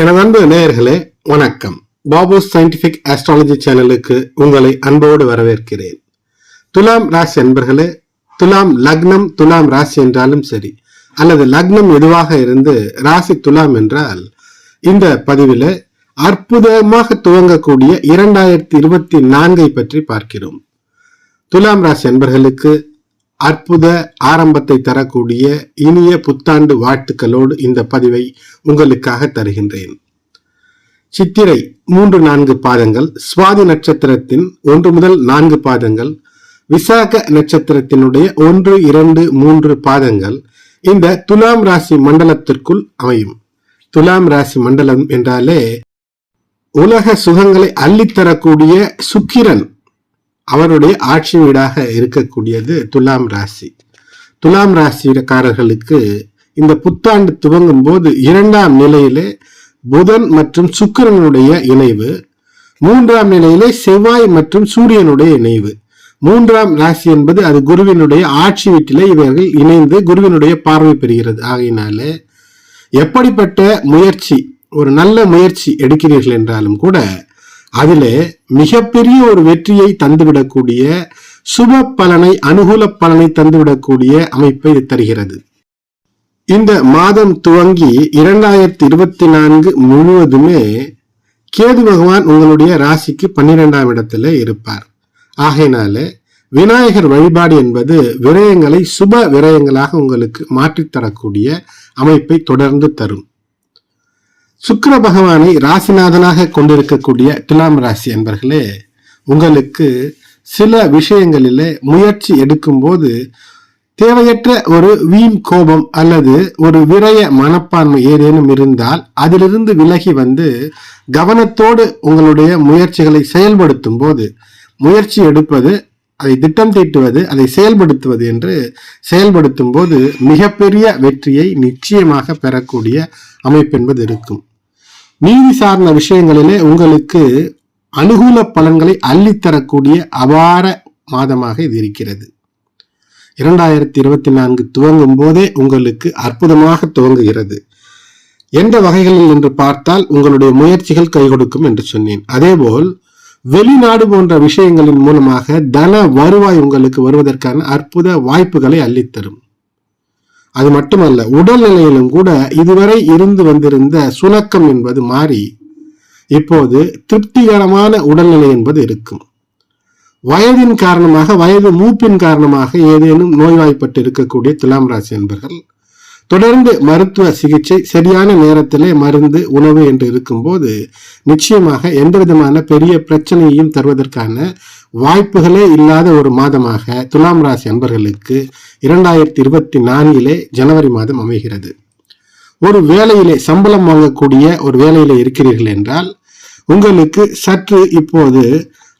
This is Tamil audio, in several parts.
எனது அன்பு நேயர்களே வணக்கம். பாபு சயின்டிபிக் ஆஸ்ட்ராலஜி சேனலுக்கு உங்களை அன்போடு வரவேற்கிறேன். துலாம் ராசி அன்பர்களே துலாம் லக்னம் துலாம் ராசி என்றாலும் சரி அல்லது லக்னம் எதுவாக இருந்து ராசி துலாம் என்றால் இந்த பதிவில் அற்புதமாக துவங்கக்கூடிய இரண்டாயிரத்தி இருபத்தி நான்கை பற்றி பார்க்கிறோம். துலாம் ராசி அன்பர்களுக்கு அற்புத ஆரம்பத்தை தரக்கூடிய இனிய புத்தாண்டு வாழ்த்துக்களோடு இந்த பதிவை உங்களுக்காக தருகின்றேன். சித்திரை மூன்று நான்கு பாதங்கள் சுவாதி நட்சத்திரத்தின் ஒன்று முதல் நான்கு பாதங்கள் விசாக நட்சத்திரத்தினுடைய ஒன்று இரண்டு மூன்று பாதங்கள் இந்த துலாம் ராசி மண்டலத்திற்குள் அமையும். துலாம் ராசி மண்டலம் என்றாலே உலக சுகங்களை அள்ளித்தரக்கூடிய சுக்கிரன் அவருடைய ஆட்சி வீடாக இருக்கக்கூடியது துலாம் ராசி. துலாம் ராசிக்காரர்களுக்கு இந்த புத்தாண்டு துவங்கும் போது இரண்டாம் நிலையிலே புதன் மற்றும் சுக்கிரனுடைய இணைவு மூன்றாம் நிலையிலே செவ்வாய் மற்றும் சூரியனுடைய இணைவு. மூன்றாம் ராசி என்பது அது குருவினுடைய ஆட்சி வீட்டிலே இவர்கள் இணைந்து குருவினுடைய பார்வை பெறுகிறது. ஆகையினாலே எப்படிப்பட்ட முயற்சி ஒரு நல்ல முயற்சி எடுக்கிறீர்கள் என்றாலும் கூட அதிலே மிகப்பெரிய ஒரு வெற்றியை தந்துவிடக்கூடிய சுப பலனை அனுகூல பலனை தந்துவிடக்கூடிய அமைப்பை இது தருகிறது. இந்த மாதம் துவங்கி இரண்டாயிரத்தி இருபத்தி நான்கு முழுவதுமே கேது பகவான் உங்களுடைய ராசிக்கு பன்னிரெண்டாம் இடத்துல இருப்பார். ஆகையினால விநாயகர் வழிபாடு என்பது விரயங்களை சுப விரயங்களாக உங்களுக்கு மாற்றித்தரக்கூடிய அமைப்பை தொடர்ந்து தரும். சுக்கர பகவானை ராசிநாதனாக கொண்டிருக்கக்கூடிய துலாம் ராசி என்பர்களே உங்களுக்கு சில விஷயங்களிலே முயற்சி எடுக்கும்போது தேவையற்ற ஒரு வீண் கோபம் அல்லது ஒரு விரய மனப்பான்மை ஏதேனும் இருந்தால் அதிலிருந்து விலகி வந்து கவனத்தோடு உங்களுடைய முயற்சிகளை செயல்படுத்தும் போது முயற்சி எடுப்பது அதை திட்டம் தீட்டுவது அதை செயல்படுத்துவது என்று செயல்படுத்தும் போது மிகப்பெரிய வெற்றியை நிச்சயமாக பெறக்கூடிய அமைப்பு என்பது இருக்கும். நீதி சார்ந்த விஷயங்களிலே உங்களுக்கு அனுகூல பலன்களை அள்ளித்தரக்கூடிய அபார மாதமாக இது இருக்கிறது. இரண்டாயிரத்தி இருபத்தி நான்கு துவங்கும் போதே உங்களுக்கு அற்புதமாக துவங்குகிறது. எந்த வகைகளில் என்று பார்த்தால் உங்களுடைய முயற்சிகள் கை கொடுக்கும் என்று சொன்னேன். அதேபோல் வெளிநாடு போன்ற விஷயங்களின் மூலமாக தன வருவாய் உங்களுக்கு வருவதற்கான அற்புத வாய்ப்புகளை அள்ளித்தரும். அது மட்டுமல்ல உடல்நிலையிலும் கூட இதுவரை இருந்து வந்திருந்த சுணக்கம் என்பது மாறி இப்போது திருப்திகரமான உடல்நிலை என்பது இருக்கும். வயதின் காரணமாக வயது மூப்பின் காரணமாக ஏதேனும் நோய்வாய்ப்பட்டு இருக்கக்கூடிய துலாம் ராசி என்பர்கள் தொடர்ந்து மருத்துவ சிகிச்சை சரியான நேரத்திலே மருந்து உணவு என்று இருக்கும்போது நிச்சயமாக எந்த விதமான பெரிய பிரச்சனையையும் தருவதற்கான வாய்ப்புகளே இல்லாத ஒரு மாதமாக துலாம் ராசி அன்பர்களுக்கு இரண்டாயிரத்தி இருபத்தி நான்கிலே ஜனவரி மாதம் அமைகிறது. ஒரு வேலையிலே சம்பளம் வாங்கக்கூடிய ஒரு வேலையில இருக்கிறீர்கள் என்றால் உங்களுக்கு சற்று இப்போது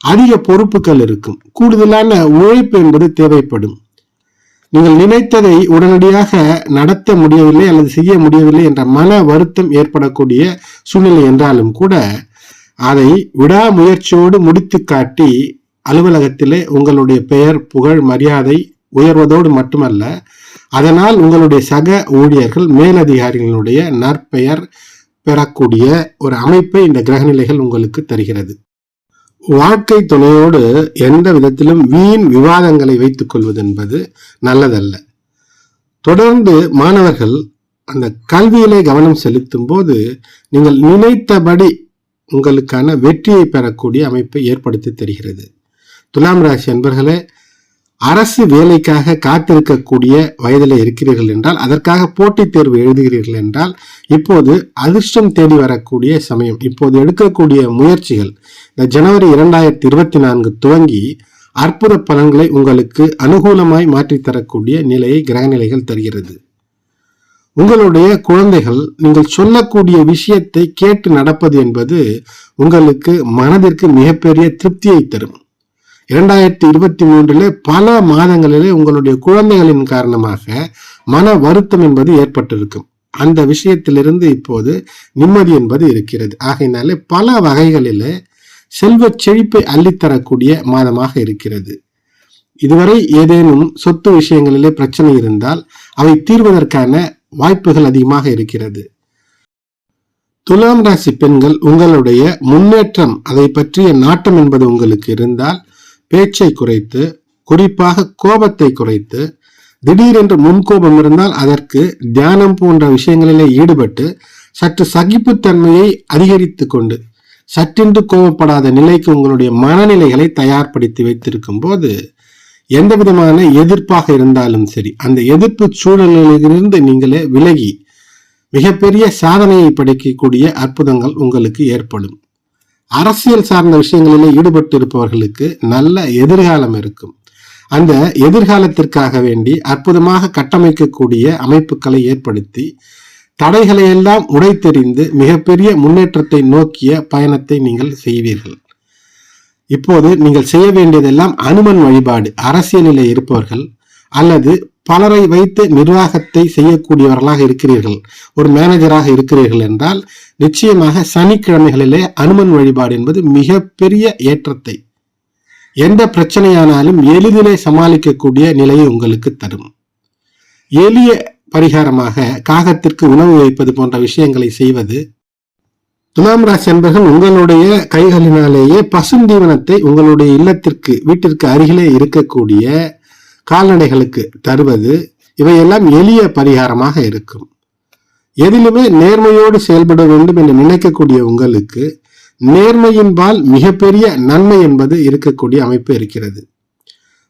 அதிக பொறுப்புகள் இருக்கும். கூடுதலான உழைப்பு என்பது தேவைப்படும். நீங்கள் நினைத்ததை உடனடியாக நடத்த முடியவில்லை அல்லது செய்ய முடியவில்லை என்ற மன வருத்தம் ஏற்படக்கூடிய சூழ்நிலை என்றாலும் கூட அதை விடாமுயற்சியோடு முடித்து காட்டி அலுவலகத்திலே உங்களுடைய பெயர் புகழ் மரியாதை உயர்வதோடு மட்டுமல்ல அதனால் உங்களுடைய சக ஊழியர்கள் மேலதிகாரிகளுடைய நற்பெயர் பெறக்கூடிய ஒரு அமைப்பை இந்த கிரகநிலைகள் உங்களுக்கு தருகிறது. வாழ்க்கை துணையோடு எந்த விதத்திலும் வீண் விவாதங்களை வைத்துக் கொள்வது என்பது நல்லதல்ல. தொடர்ந்து மாணவர்கள் அந்த கல்வியிலே கவனம் செலுத்தும் போது நீங்கள் நினைத்தபடி உங்களுக்கான வெற்றியை பெறக்கூடிய அமைப்பை ஏற்படுத்தி தருகிறது. துலாம் ராசி அன்பர்களே அரசு வேலைக்காக காத்திருக்கக்கூடிய வயதில் இருக்கிறீர்கள் என்றால் அதற்காக போட்டித் தேர்வு எழுதுகிறீர்கள் என்றால் இப்போது அதிர்ஷ்டம் தேடி வரக்கூடிய சமயம் இப்போது எடுக்கக்கூடிய முயற்சிகள் இந்த ஜனவரி இரண்டாயிரத்தி இருபத்தி நான்கு துவங்கி அற்புத பலன்களை உங்களுக்கு அனுகூலமாய் மாற்றித்தரக்கூடிய நிலையை கிரகநிலைகள் தருகிறது. உங்களுடைய குழந்தைகள் நீங்கள் சொல்லக்கூடிய விஷயத்தை கேட்டு நடப்பது என்பது உங்களுக்கு மனதிற்கு மிகப்பெரிய திருப்தியை தரும். இரண்டாயிரத்தி இருபத்தி மூன்றிலே பல மாதங்களிலே உங்களுடைய குழந்தைகளின் காரணமாக மன வருத்தம் என்பது ஏற்பட்டிருக்கும். அந்த விஷயத்திலிருந்து இப்போது நிம்மதி என்பது இருக்கிறது. ஆகையினாலே பல வகைகளிலே செல்வ செழிப்பை அள்ளித்தரக்கூடிய மாதமாக இருக்கிறது. இதுவரை ஏதேனும் சொத்து விஷயங்களிலே பிரச்சனை இருந்தால் அவை தீர்வதற்கான வாய்ப்புகள் அதிகமாக இருக்கிறது. துலாம் ராசி பெண்கள் உங்களுடைய முன்னேற்றம் அதை பற்றிய நாட்டம் என்பது உங்களுக்கு இருந்தால் பேச்சை குறைத்து குறிப்பாக கோபத்தை குறைத்து திடீரென்று முன்கோபம் இருந்தால் அதற்கு தியானம் போன்ற விஷயங்களிலே ஈடுபட்டு சற்று சகிப்புத்தன்மையை அதிகரித்து கொண்டு சற்றென்று கோபப்படாத நிலைக்கு உங்களுடைய மனநிலைகளை தயார்படுத்தி வைத்திருக்கும் போது எந்த விதமான எதிர்ப்பாக இருந்தாலும் சரி அந்த எதிர்ப்பு சூழலிலிருந்து நீங்களே விலகி மிகப்பெரிய சாதனையை படைக்கக்கூடிய அற்புதங்கள் உங்களுக்கு ஏற்படும். அரசியல் சார்ந்த விஷயங்களிலே ஈடுபட்டு இருப்பவர்களுக்கு நல்ல எதிர்காலம் இருக்கும். அந்த எதிர்காலத்திற்காக வேண்டி அற்புதமாக கட்டமைக்கக்கூடிய அமைப்புகளை ஏற்படுத்தி தடைகளை எல்லாம் உடைத்தெறிந்து மிகப்பெரிய முன்னேற்றத்தை நோக்கிய பயணத்தை நீங்கள் செய்வீர்கள். இப்போது நீங்கள் செய்ய வேண்டியதெல்லாம் அனுமன் வழிபாடு அரசியலில் இருப்பவர்கள் அல்லது பலரை வைத்து நிர்வாகத்தை செய்யக்கூடியவர்களாக இருக்கிறீர்கள். ஒரு மேனேஜராக இருக்கிறீர்கள் என்றால் நிச்சயமாக சனிக்கிழமைகளிலே அனுமன் வழிபாடு என்பது மிகப்பெரிய ஏற்றத்தை எந்த பிரச்சனையானாலும் எளிதிலே சமாளிக்கக்கூடிய நிலையை உங்களுக்கு தரும். எளிய பரிகாரமாக காகத்திற்கு உணவு வைப்பது போன்ற விஷயங்களை செய்வது துலாம் ராசி அன்பர்கள் உங்களுடைய கைகளினாலேயே பசுந்தீவனத்தை உங்களுடைய இல்லத்திற்கு வீட்டிற்கு அருகிலே இருக்கக்கூடிய கால்நடைகளுக்கு தருவது இவையெல்லாம் எளிய பரிகாரமாக இருக்கும். எதிலுமே நேர்மையோடு செயல்பட வேண்டும் என்று நினைக்கக்கூடிய உங்களுக்கு நேர்மையின்பால் மிகப்பெரிய நன்மை என்பது இருக்கக்கூடிய அமைப்பு இருக்கிறது.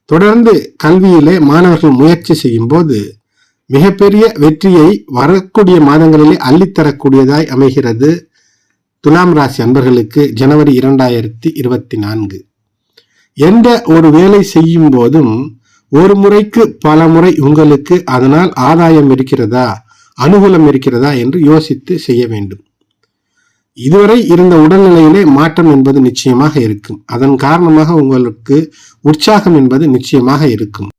தொடர்ந்து கல்வியிலே மாணவர்கள் முயற்சி செய்யும் போது மிகப்பெரிய வெற்றியை வரக்கூடிய மாதங்களிலே அள்ளித்தரக்கூடியதாய் அமைகிறது. துலாம் ராசி அன்பர்களுக்கு ஜனவரி இரண்டாயிரத்தி இருபத்தி நான்கு. எந்த ஒரு வேலை செய்யும் போதும் ஒரு முறைக்கு பல முறை உங்களுக்கு அதனால் ஆதாயம் இருக்கிறதா? அனுகூலம் இருக்கிறதா? என்று யோசித்து செய்ய வேண்டும். இதுவரை இருந்த உடல்நிலையிலே மாற்றம் என்பது நிச்சயமாக இருக்கும். அதன் காரணமாக உங்களுக்கு உற்சாகம் என்பது நிச்சயமாக இருக்கும்.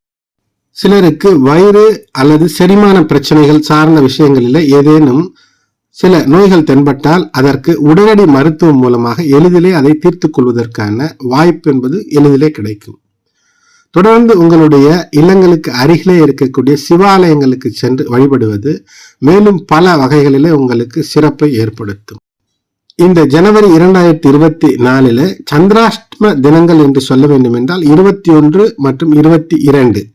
சிலருக்கு வயிறு அல்லது செரிமான பிரச்சனைகள் சார்ந்த விஷயங்களில் ஏதேனும் சில நோய்கள் தென்பட்டால் அதற்கு உடனடி மருத்துவம் மூலமாக எளிதிலே அதை தீர்த்து கொள்வதற்கான வாய்ப்பு என்பது எளிதிலே கிடைக்கும். தொடர்ந்து உங்களுடைய இல்லங்களுக்கு அருகிலே இருக்கக்கூடிய சிவாலயங்களுக்கு சென்று வழிபடுவது மேலும் பல வகைகளிலே உங்களுக்கு சிறப்பை ஏற்படுத்தும். இந்த ஜனவரி இரண்டாயிரத்தி இருபத்தி நாலில் சந்திராஷ்டம தினங்கள் என்று சொல்ல வேண்டும் என்றால் இருபத்தி ஒன்று மற்றும் இருபத்தி இரண்டு.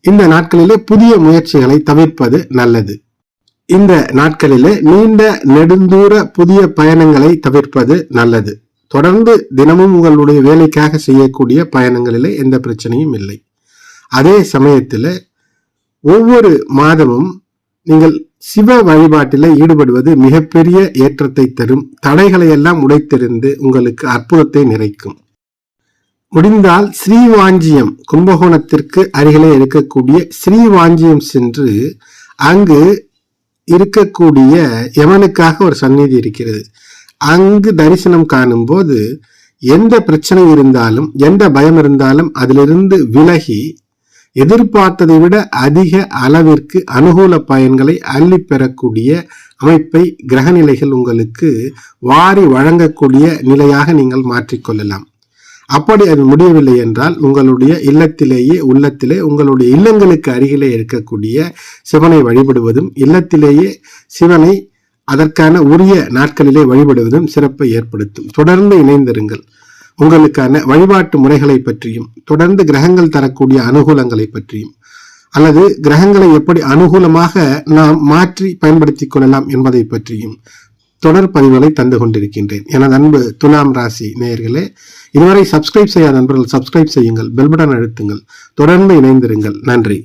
இந்த நாட்களிலே புதிய முயற்சிகளை தவிர்ப்பது நல்லது. இந்த நாட்களிலே நீண்ட நெடுந்தூர புதிய பயணங்களை தவிர்ப்பது நல்லது. தொடர்ந்து தினமும் உங்களுடைய வேலைக்காக செய்யக்கூடிய பயணங்களிலே எந்த பிரச்சனையும் இல்லை. அதே சமயத்தில் ஒவ்வொரு மாதமும் நீங்கள் சிவ வழிபாட்டில் ஈடுபடுவது மிகப்பெரிய ஏற்றத்தை தரும். தடைகளை எல்லாம் உடைத்தெறிந்து உங்களுக்கு அற்புதத்தை நிறைக்கும். முடிந்தால் ஸ்ரீவாஞ்சியம் கும்பகோணத்திற்கு அருகிலே இருக்கக்கூடிய ஸ்ரீவாஞ்சியம் சென்று அங்கு இருக்கக்கூடிய யமனுக்காக ஒரு சந்நிதி இருக்கிறது. அங்கு தரிசனம் காணும் போது எந்த பிரச்சனை இருந்தாலும் எந்த பயம் இருந்தாலும் அதிலிருந்து விலகி எதிர்பார்த்ததை விட அதிக அளவிற்கு அனுகூல பயன்களை அள்ளி பெறக்கூடிய அமைப்பை கிரகநிலைகள் உங்களுக்கு வாரி வழங்கக்கூடிய நிலையாக நீங்கள் மாற்றிக்கொள்ளலாம். அப்படி அது முடியவில்லை என்றால் உங்களுடைய இல்லத்திலேயே உள்ளத்திலே உங்களுடைய இல்லங்களுக்கு அருகிலே இருக்கக்கூடிய சிவனை வழிபடுவதும் இல்லத்திலேயே சிவனை அதற்கான உரிய நாட்களிலே வழிபடுவதும் சிறப்பை ஏற்படுத்தும். தொடர்ந்து இணைந்திருங்கள். உங்களுக்கான வழிபாட்டு முறைகளை பற்றியும் தொடர்ந்து கிரகங்கள் தரக்கூடிய அனுகூலங்களை பற்றியும் அல்லது கிரகங்களை எப்படி அனுகூலமாக நாம் மாற்றி பயன்படுத்திக் கொள்ளலாம் என்பதை பற்றியும் தொடர் பதிவுகளை தந்து கொண்டிருக்கின்றேன். எனது அன்பு துலாம் ராசி நேயர்களே இதுவரை சப்ஸ்கிரைப் செய்யாத நண்பர்கள் சப்ஸ்கிரைப் செய்யுங்கள் பெல்பட்டன் அழுத்துங்கள். தொடர்ந்து இணைந்திருங்கள். நன்றி.